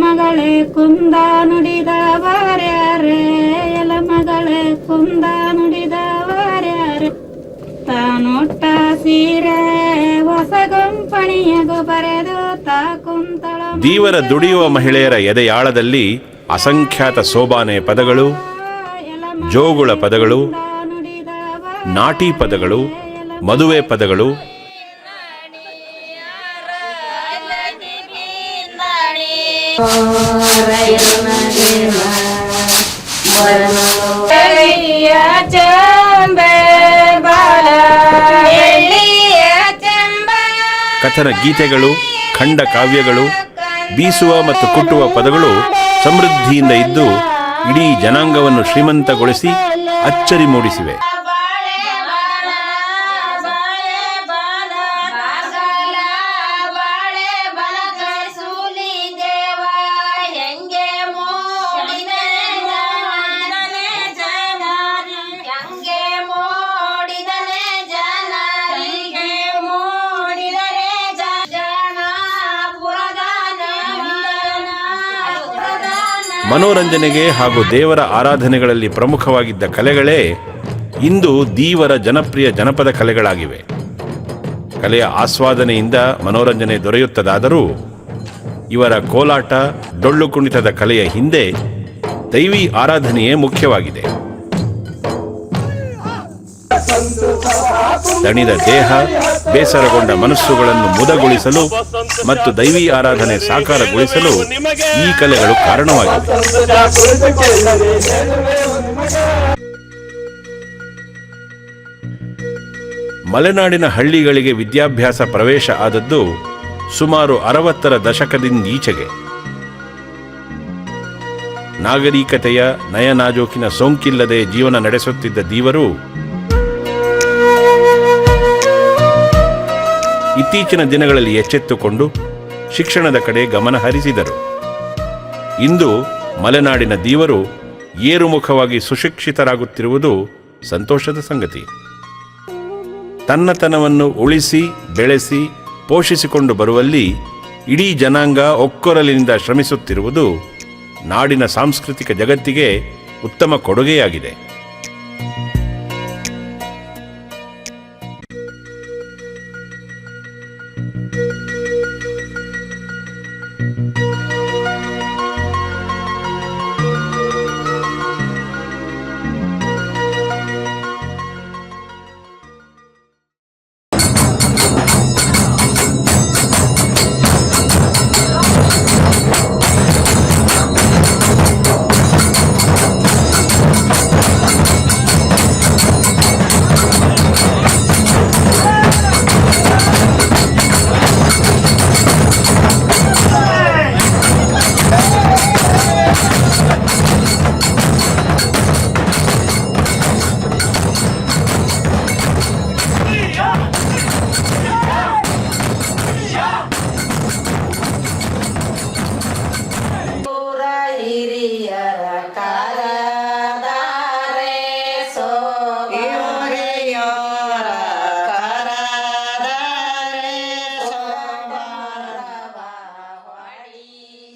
ಮಗಳೇ ಕುಂದ ನುಡಿದವರ್ಯಾರೆ ಎಲ ಮಗಳೇ ಕುಂದ ನುಡಿದವರ್ಯಾರೆ. ತಾನೊಟ್ಟ ಸೀರೆ ಹೊಸ ಗಂಪಣಿಯಗು ಬರೆದು ತಾ ಕುಂತಳ ದೀವರ ದುಡಿಯುವ ಮಹಿಳೆಯರ ಎದೆಯಾಳದಲ್ಲಿ ಅಸಂಖ್ಯಾತ ಸೋಬಾನೆ ಪದಗಳು ಜೋಗುಳ ಪದಗಳು ನಾಟಿ ಪದಗಳು ಮದುವೆ ಪದಗಳು ಕಥನ ಗೀತೆಗಳು, ಖಂಡ ಕಾವ್ಯಗಳು, ಬೀಸುವ ಮತ್ತು ಕುಟ್ಟುವ ಪದಗಳು ಸಮೃದ್ಧಿಯಿಂದ ಇದ್ದು ಇಡೀ ಜನಾಂಗವನ್ನು ಶ್ರೀಮಂತಗೊಳಿಸಿ ಅಚ್ಚರಿ ಮೂಡಿಸಿವೆ. ಮನೋರಂಜನೆಗೆ ಹಾಗೂ ದೇವರ ಆರಾಧನೆಗಳಲ್ಲಿ ಪ್ರಮುಖವಾಗಿದ್ದ ಕಲೆಗಳೇ ಇಂದು ದೀವರ ಜನಪ್ರಿಯ ಜನಪದ ಕಲೆಗಳಾಗಿವೆ. ಕಲೆಯ ಆಸ್ವಾದನೆಯಿಂದ ಮನೋರಂಜನೆ ದೊರೆಯುತ್ತದಾದರೂ ಇವರ ಕೋಲಾಟ, ಡೊಳ್ಳು ಕುಣಿತದ ಕಲೆಯ ಹಿಂದೆ ದೈವಿ ಆರಾಧನೆಯೇ ಮುಖ್ಯವಾಗಿದೆ. ದಣಿದ ದೇಹ, ಬೇಸರಗೊಂಡ ಮನಸ್ಸುಗಳನ್ನು ಮುದಗೊಳಿಸಲು ಮತ್ತು ದೈವಿ ಆರಾಧನೆ ಸಾಕಾರಗೊಳಿಸಲು ಈ ಕಲೆಗಳು ಕಾರಣವಾಗಿವೆ. ಮಲೆನಾಡಿನ ಹಳ್ಳಿಗಳಿಗೆ ವಿದ್ಯಾಭ್ಯಾಸ ಪ್ರವೇಶ ಆದದ್ದು ಸುಮಾರು ಅರವತ್ತರ ದಶಕದಿಂದೀಚೆಗೆ. ನಾಗರಿಕತೆಯ ನಯನಾಜೋಕಿನ ಸೋಂಕಿಲ್ಲದೆ ಜೀವನ ನಡೆಸುತ್ತಿದ್ದ ದೀವರು ಇತ್ತೀಚಿನ ದಿನಗಳಲ್ಲಿ ಎಚ್ಚೆತ್ತುಕೊಂಡು ಶಿಕ್ಷಣದ ಕಡೆ ಗಮನ ಹರಿಸಿದರು. ಇಂದು ಮಲೆನಾಡಿನ ದೀವರು ಏರುಮುಖವಾಗಿ ಸುಶಿಕ್ಷಿತರಾಗುತ್ತಿರುವುದು ಸಂತೋಷದ ಸಂಗತಿ. ತನ್ನತನವನ್ನು ಉಳಿಸಿ, ಬೆಳೆಸಿ, ಪೋಷಿಸಿಕೊಂಡು ಬರುವಲ್ಲಿ ಇಡೀ ಜನಾಂಗ ಒಕ್ಕೊರಲಿನಿಂದ ಶ್ರಮಿಸುತ್ತಿರುವುದು ನಾಡಿನ ಸಾಂಸ್ಕೃತಿಕ ಜಗತ್ತಿಗೆ ಉತ್ತಮ ಕೊಡುಗೆಯಾಗಿದೆ.